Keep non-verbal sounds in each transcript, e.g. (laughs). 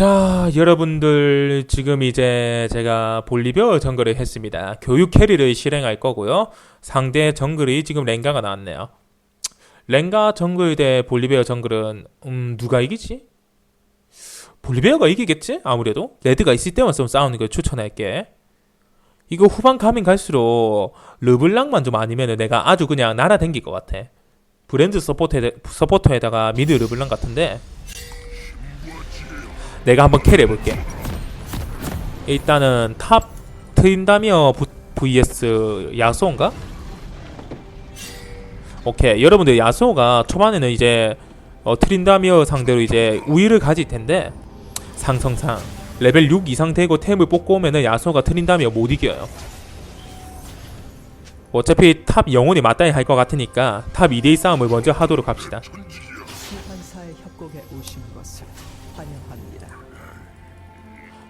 자, 여러분들 지금 이제 제가 볼리비아 정글을 했습니다. 교육 캐리를 실행할 거고요. 상대 정글이 지금 랭가가 나왔네요. 랭가 정글 대 볼리비아 정글은 음 누가 이기지? 볼리비아가 이기겠지? 아무래도 레드가 있을 때만 좀 싸우는 걸 추천할게. 이거 후반 가면 갈수록 르블랑만 좀 아니면은 내가 아주 그냥 날아댕길 것 같아. 브랜드 서포터에, 서포터에다가 미드 르블랑 같은데 내가 한번 캐리 해볼게. 일단은 탑 트인다미어 부- vs 야소인가? 오케이 여러분들 야소가 초반에는 이제 어, 트린다미어 상대로 이제 우위를 가질 텐데 상성상 레벨 6 이상 되고 템을 뽑고 오면은 야소가 트린다미어 못 이겨요. 어차피 탑 영혼이 맞다이 할것 같으니까 탑 2대2 싸움을 먼저 하도록 합시다.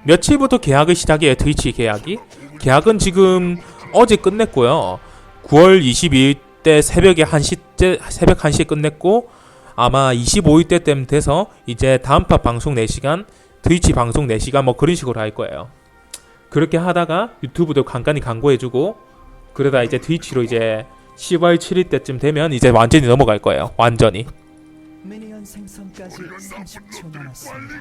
며칠부터 계약을 시작해요 트위치 계약이? 계약은 지금 어제 끝냈고요. 9월 22일 때 새벽에 1시 때 새벽 1시에 끝냈고 아마 25일 때쯤 돼서 이제 다음 파 방송 4시간 트위치 방송 4시간 뭐 그런 식으로 할 거예요. 그렇게 하다가 유튜브도 간간히 광고해주고 그러다 이제 트위치로 이제 10월 7일 때쯤 되면 이제 완전히 넘어갈 거예요. 완전히. 미니언 생성까지 30초 남았습니다.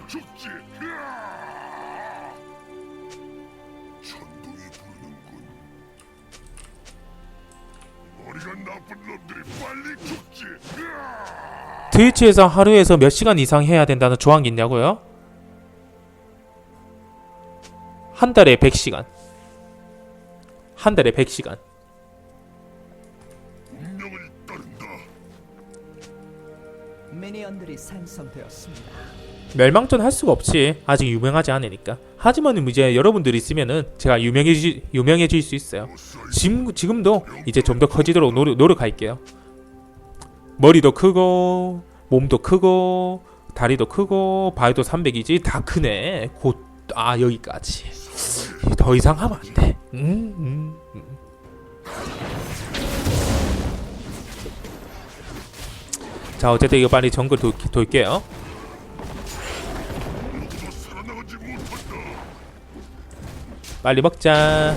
트위치에서 하루에서 몇 시간 이상 해야 된다는 조항이 있냐고요? 한 달에 100시간. 한 달에 100시간. 운명을 따른다. 미니언들이 생성되었습니다. 멸망전 할 수가 없지. 아직 유명하지 않으니까. 하지만 이제 여러분들 있으면은 제가 유명해지 유명해질 수 있어요. 지금 지금도 이제 좀 더 커지도록 노력, 노력할게요. 머리도 크고 몸도 크고 다리도 크고 발도 300이지 다 크네. 곧 아 여기까지. 더 이상 하면 안 돼. 음, 음, 음. 자 어쨌든 이거 빨리 정글 돌, 돌게요. 빨리 먹자.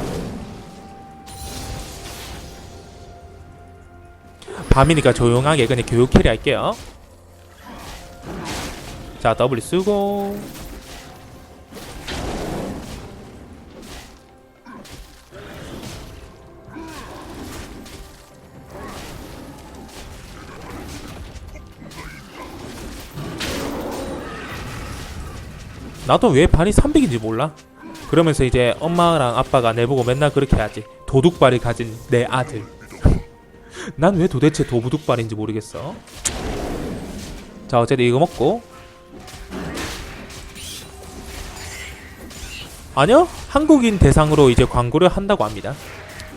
밤이니까 조용하게 그냥 교육 캐리 할게요. 자, W 쓰고. 나도 왜 반이 300인지 몰라. 그러면서 이제 엄마랑 아빠가 내보고 맨날 그렇게 하지. 도둑발을 가진 내 아들. (laughs) 난 왜 도대체 도부둑발인지 모르겠어. 자, 어쨌든 이거 먹고. 아니요. 한국인 대상으로 이제 광고를 한다고 합니다.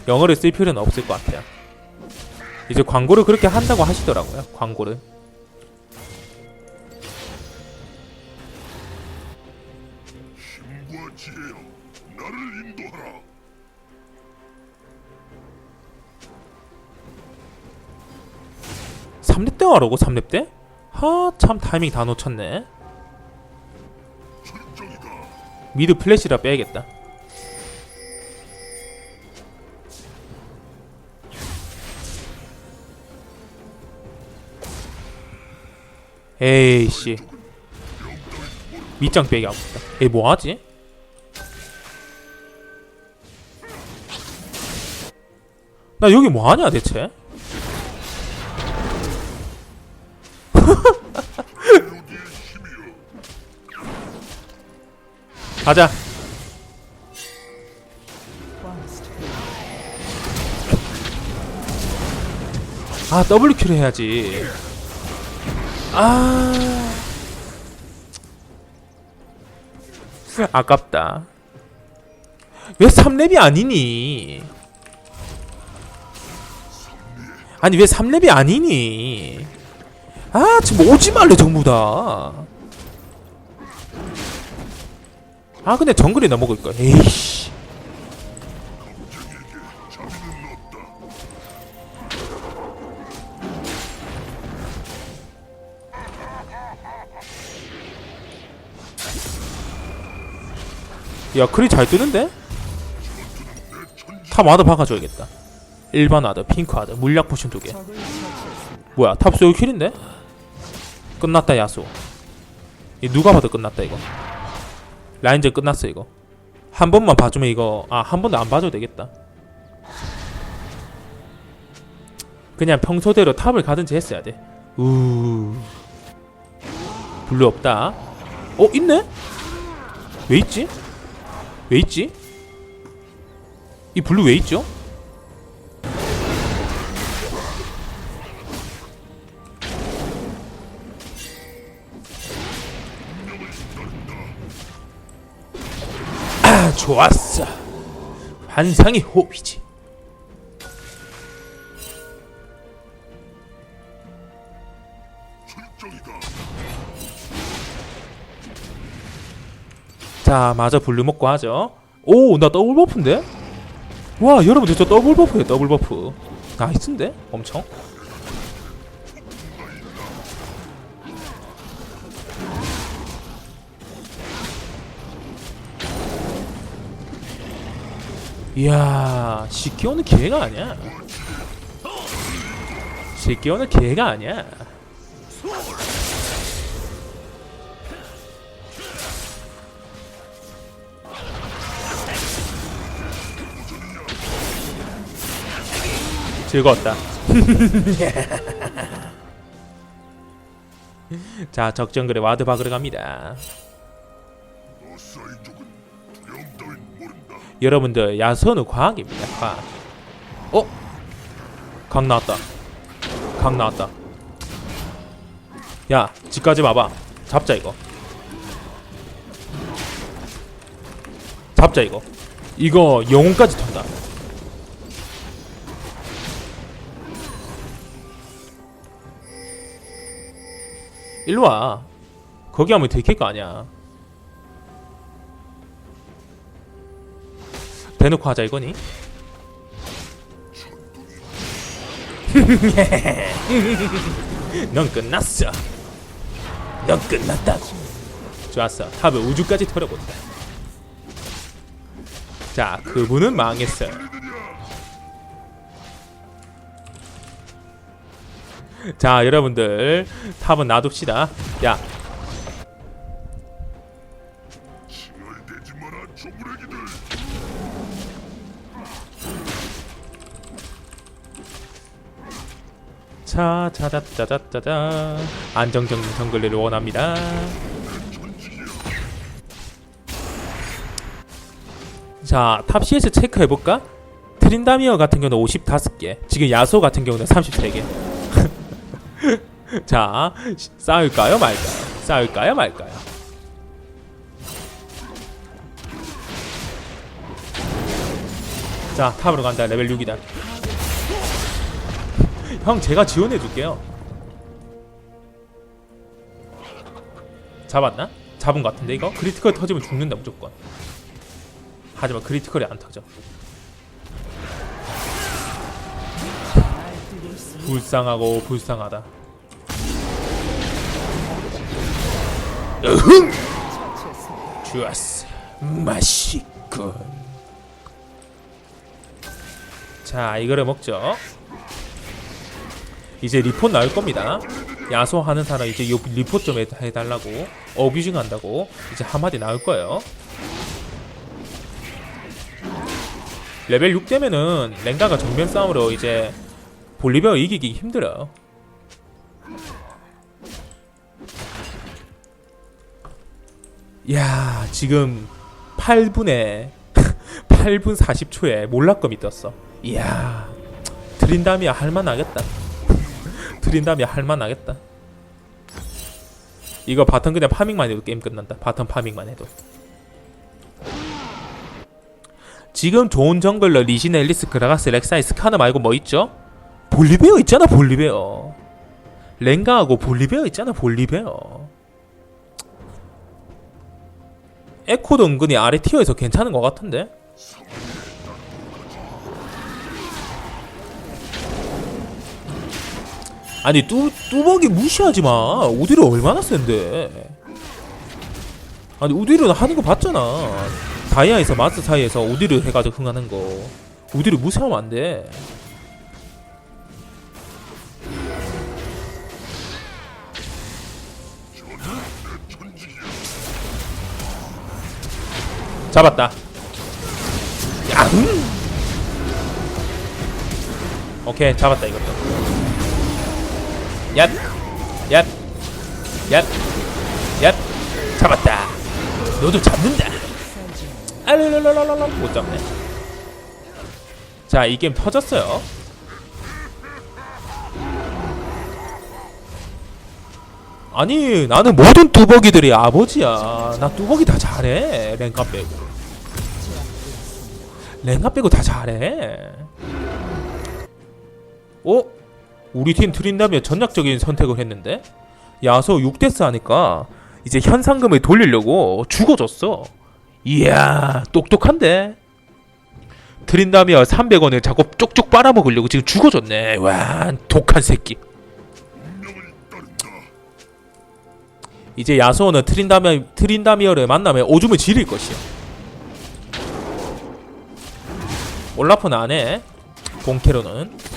영어를 쓸 필요는 없을 것 같아요. 이제 광고를 그렇게 한다고 하시더라고요. 광고를. 3렙 때 와라고 3렙 때? 하참 타이밍 다 놓쳤네 미드 플래시라 빼야겠다 에이씨 밑장 빼기 아프다 에이 뭐하지? 나 여기 뭐하냐 대체? 가자. 아 W 킬 해야지. 아 아깝다. 왜 3렙이 아니니? 아니 왜 3렙이 아니니? 아 지금 오지 말래 전부 다. 아 근데 정글이 넘어갈 거야. 에이씨. 야 크리 잘 뜨는데? 탑 와드 박아줘야겠다 일반 와드 핑크 와드 물약 포션 두개. 뭐야 탑 소유 킬인데? 끝났다 야수 이 누가 봐도 끝났다 이거 라인전 끝났어 이거 한 번만 봐주면 이거 아 한 번도 안 봐줘도 되겠다 그냥 평소대로 탑을 가든지 했어야 돼 우 블루 없다 어 있네? 왜 있지? 왜 있지? 이 블루 왜 있죠? 좋았어 환상의 호흡이지. 자 마저 블루 먹고 하죠 오 나 더블 버프인데? 와 여러분들 저 더블 버프예요 더블 버프 나이스인데? 엄청 이야 시키오는 기회가 아니야 시키오는 기회가 아니야 즐거웠다. (laughs) 자, 적정글에 와드 박으러 갑니다. 여러분들, 야수는 과학입니다. 과학. 어? 강 나왔다. 강 나왔다. 야, 집까지 와봐. 잡자 이거. 잡자 이거. 이거 영혼까지 턴다. 일로 와. 거기 하면 들킬 거 아니야. 대놓고 하자 이거니? (laughs) 넌 끝났어. 넌 끝났다고. 좋았어. 탑을 우주까지 털어본다. 자, 그분은 망했어요. 자, 여러분들 탑은 놔둡시다. 야, 자, 자자자자자자. 안정적인 정글을 원합니다. 자, 탑 CS 체크해 볼까? 트린다미어 같은 경우는 55개, 지금 야소 같은 경우는 33개. (laughs) 자, 시- 싸울까요, 말까요? 싸울까요, 말까요? 자, 탑으로 간다. 레벨 6이다. 형, 제가 지원해 줄게요. 잡았나? 잡은 것 같은데 이거? 크리티컬 터지면 죽는다 무조건. 하지만 크리티컬이 안 터져. 불쌍하고 불쌍하다. 으흥! 좋았어. 맛있군. 자, 이거를 먹죠. 이제 리포트 나올 겁니다. 야소하는 사람 이제 요 리포트 좀 해- 해달라고 어뷰징 한다고 이제 한마디 나올 거예요. 레벨 6 되면은 랭가가 정면 싸움으로 이제 볼리베어 이기기 힘들어요. 야 지금 8분에 8분 (laughs) 40초에 몰락검이 떴어. 이야 트린다미아 할만하겠다. 트린다미아 할만하겠다. 이거 바텀 그냥 파밍만 해도 게임 끝난다. 바텀 파밍만 해도. 지금 좋은 정글러 리신 앨리스 그라가스 렉사이 스카너 말고 뭐 있죠? 볼리베어 있잖아 볼리베어. 랭가하고 볼리베어 있잖아 볼리베어. 에코도 은근히 아래 티어에서 괜찮은 것 같은데? 아니 뚜, 뚜벅이 무시하지 마. 오디를 얼마나 센데. 아니 우디르는 하는 거 봤잖아. 다이아에서 마스 사이에서 우디르 해가지고 흥하는 거. 우디르 무시하면 안돼. 잡았다. 야 오케이 잡았다 이것도 얏얏얏얏 잡았다. 너도 잡는다. 알랄랄랄랄랄. 못 잡네. 자 이 게임 터졌어요. 아니 나는 모든 뚜벅이들이 아버지야. 나 뚜벅이 다 잘해. 랭가 빼고. 랭가 빼고 다 잘해. 어? 우리 팀 트린다며 전략적인 선택을 했는데? 야소 6데스 하니까 이제 현상금을 돌리려고 죽어줬어. 이야 똑똑한데? 트린다며 300원을 자꾸 쪽쪽 빨아먹으려고 지금 죽어줬네. 와 독한 새끼. 이제 야소는 트린다미어, 트린다미어를 만나면 오줌을 지릴 것이야. 올라프는 안 해. 본캐로는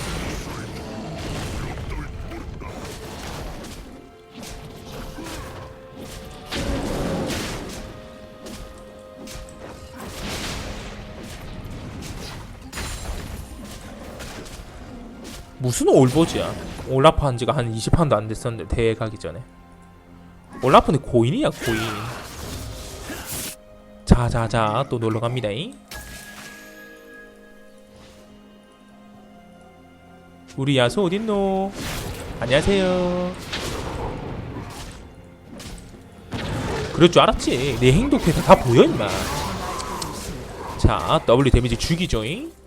무슨 올버지야? 올라프 한 지가 한 20판도 안 됐었는데 대회 가기 전에. 올라프는 고인이야 고인. 자자자 또 놀러갑니다 우리 야수 어딨노? 안녕하세요. 그럴 줄 알았지. 내 행동 패턴 다 보여 임마. 자 W 데미지 죽이죠잉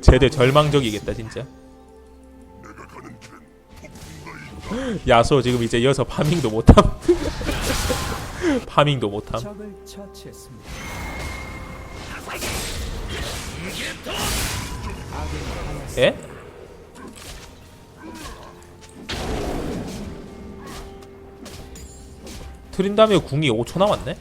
제대 절망적이겠다 진짜. 야수 지금 이제 이어서 파밍도 못함 (laughs) 파밍도 못함 적을 처치했습니다. 에? 트린다며 궁이 5초 남았네?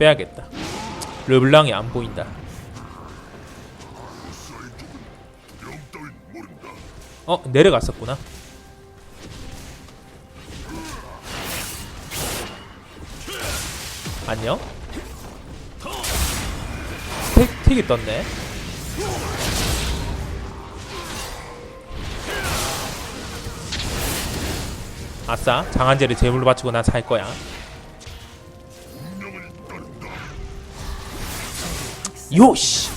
빼야겠다. 르블랑이 안 보인다. 어 내려갔었구나. 안녕? 스택 틱이 떴네. 아싸 장한제를 제물로 바치고 난 살 거야 요시.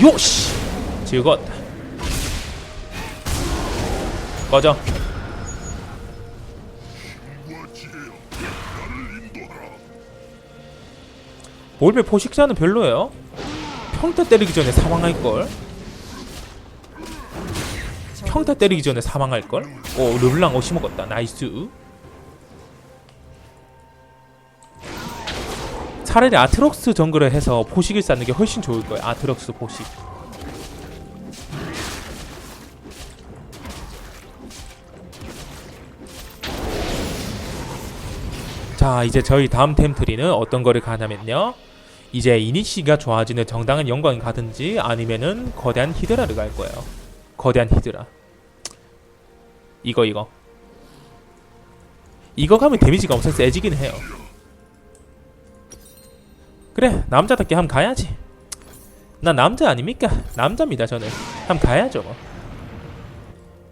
요시. 즐거웠다. 꺼져. 볼베 포식자는 별로예요. 평타 때리기 전에 사망할걸. 평타 때리기 전에 사망할걸. 오 르블랑 어시 먹었다. 나이스 차라리 아트록스 정글을 해서 포식을 쌓는 게 훨씬 좋을 거야 아트록스 포식. 자 이제 저희 다음 템트리는 어떤 거를 가냐면요. 이제 이니시가 좋아지는 정당한 영광이 가든지 아니면은 거대한 히드라를 갈 거예요. 거대한 히드라. 이거 이거. 이거 가면 데미지가 엄청 세지긴 해요 그래 남자답게 한번 가야지 나 남자 아닙니까 남자입니다 저는 한번 가야죠 뭐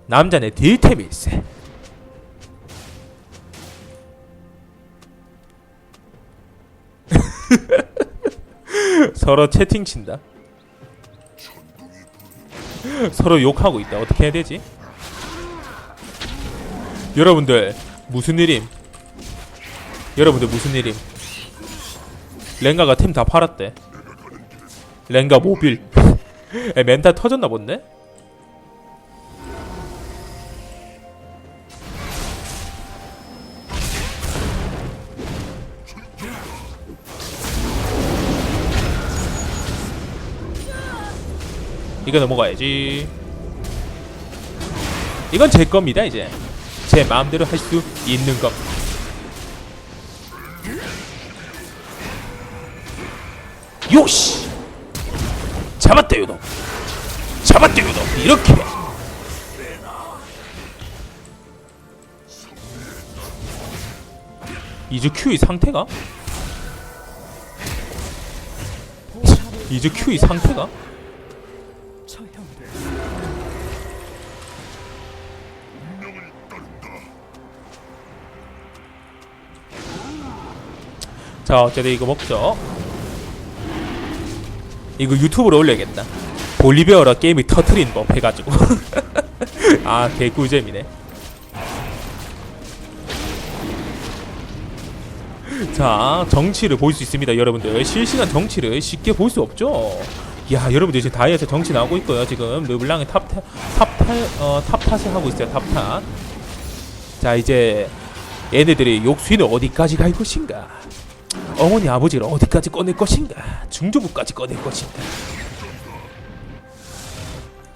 남자는 딜템이 있어 (laughs) 서로 채팅 친다. 서로 욕하고 있다. 어떻게 해야 되지? 여러분들 무슨 일임? 여러분들 무슨 일임? 랭가가 팀 다 팔았대. 랭가 모빌. (laughs) 에, 멘탈 터졌나 본데? 이거 넘어가야지. 이건 제 겁니다 이제. 제 마음대로 할 수 있는 겁니다 요시. 잡았다 요놈. 잡았다 요놈. 이렇게. 이즈 Q의 상태가? 이즈 Q의 상태가. 자 어쨌든 이거 먹죠 이거 유튜브로 올려야겠다. 볼리베어라 게임이 터트린 법 해가지고. (laughs) 아 개꿀잼이네. 자 정치를 볼 수 있습니다 여러분들. 실시간 정치를 쉽게 볼 수 없죠? 야 여러분들 지금 다이어트 정치 나오고 있고요 지금. 르블랑이 탑 탑 어, 탑탓을 하고 있어요 탑탓. 자 이제 얘네들이 욕수는 어디까지 갈 것인가 어머니 아버지를 어디까지 꺼낼 것인가? 중조부까지 꺼낼 것인가?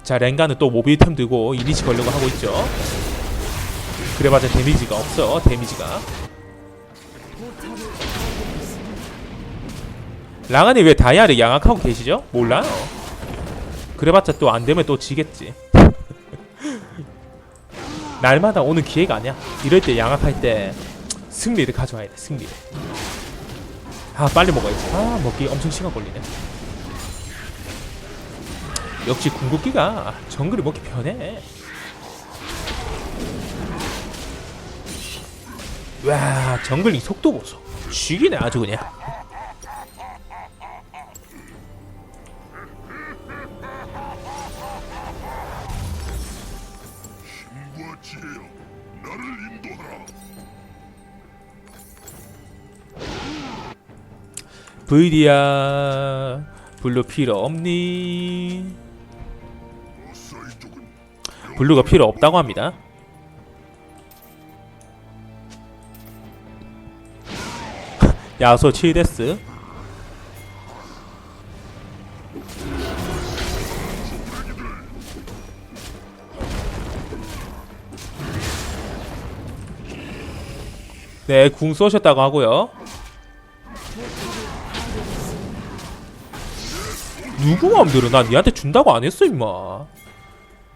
자 랭가는 또 모빌템 들고 이니시 걸려고 하고 있죠. 그래봤자 데미지가 없어 데미지가. 랑안이 왜 다이아를 양악하고 계시죠? 몰라요 그래봤자 또 안되면 또 지겠지. (laughs) 날마다 오는 기회가 아니야. 이럴 때 양악할 때 승리를 가져와야 돼 승리를 아 빨리 먹어야지 아 먹기 엄청 시간 걸리네. 역시 궁극기가 정글이 먹기 편해. 와 정글링 속도 보소. 죽이네 아주 그냥 브이디야 블루 필요 없니? 블루가 필요 없다고 합니다. (laughs) 야소 7데스. 네, 궁 쏘셨다고 하고요. 누구 마음대로 난 니한테 준다고 안 했어 임마.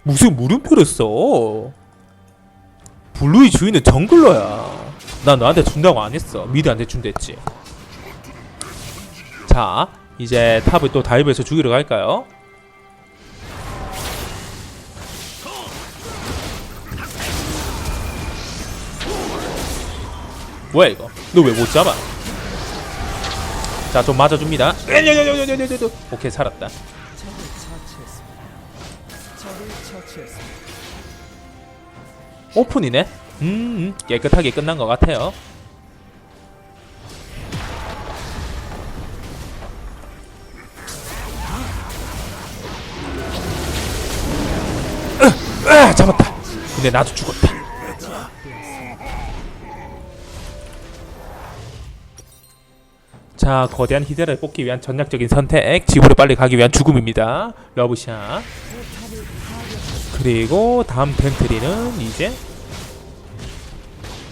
무슨 물음표를 써? 블루의 주인은 정글러야. 난 너한테 준다고 안 했어. 미드한테 준댔지. 자, 이제 탑을 또 다이브해서 죽이러 갈까요? 뭐야 이거? 너 왜 못 잡아? 자, 좀 맞아줍니다. 오케이 살았다. 오픈이네. 음, 깨끗하게 끝난 것 같아요. 으, 으, 잡았다. 근데 나도 죽었다. 자, 거대한 히데라를 뽑기 위한 전략적인 선택, 집으로 빨리 가기 위한 죽음입니다. 러브샷. 그리고 다음 벤트리는 이제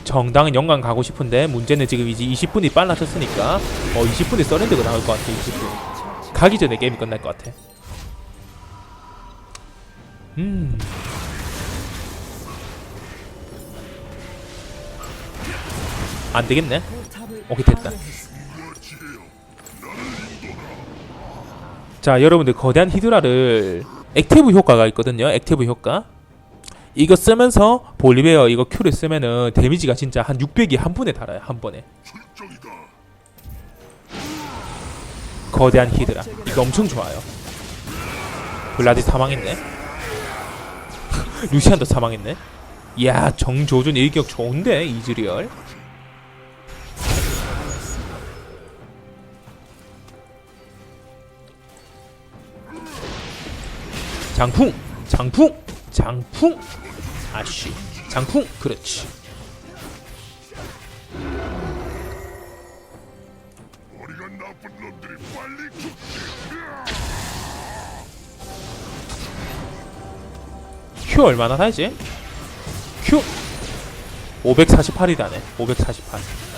정당은 영광 가고 싶은데 문제는 지금 이제 20분이 빨라졌으니까 어 20분에 서렌드가 나올 것 같아 20분 가기 전에 게임이 끝날 것 같아 음 안되겠네 오케이, 됐다. 자 여러분들 거대한 히드라를 액티브 효과가 있거든요. 액티브 효과. 이거 쓰면서 볼리베어 이거 큐를 쓰면은 데미지가 진짜 한 600이 한 분에 달아요 한 번에. 거대한 히드라. 이거 엄청 좋아요. 블라디 사망했네. (laughs) 루시안도 사망했네. 이야 정조준 일격 좋은데 이즈리얼 장풍 장풍 장풍 아씨 장풍 그렇지. 큐 얼마나 달지? 큐 548이다네 548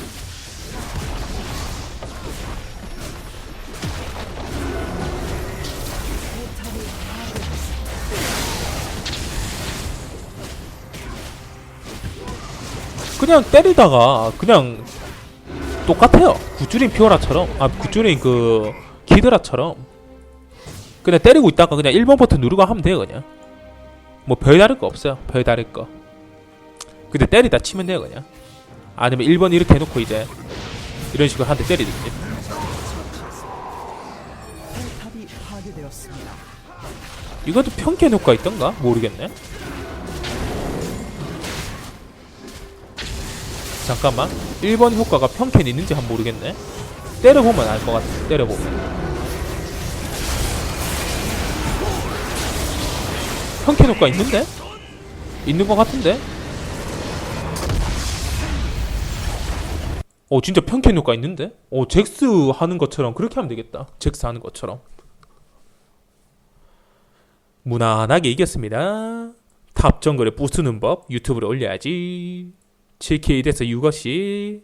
그냥 때리다가 그냥 똑같아요. 구줄인 피오라처럼. 아 구줄인 그 기드라처럼. 그냥 때리고 있다가 그냥 1번 버튼 누르고 하면 돼요 그냥. 뭐 별다를 거 없어요. 별다를 거. 근데 때리다 치면 돼요 그냥. 아니면 1번 이렇게 해놓고 이제 이런 식으로 한 대 때리든지. 이것도 평캔 효과 있던가? 모르겠네 잠깐만 1번 효과가 평캔 있는지 한번 모르겠네 때려보면 알 것 같아 때려보면 평캔 효과 있는데? 있는 것 같은데? 어 진짜 평캔 효과 있는데? 어 잭스 하는 것처럼 그렇게 하면 되겠다 잭스 하는 것처럼 무난하게 이겼습니다. 탑 정글에 부수는 법 유튜브에 올려야지. 7K 돼서 6어시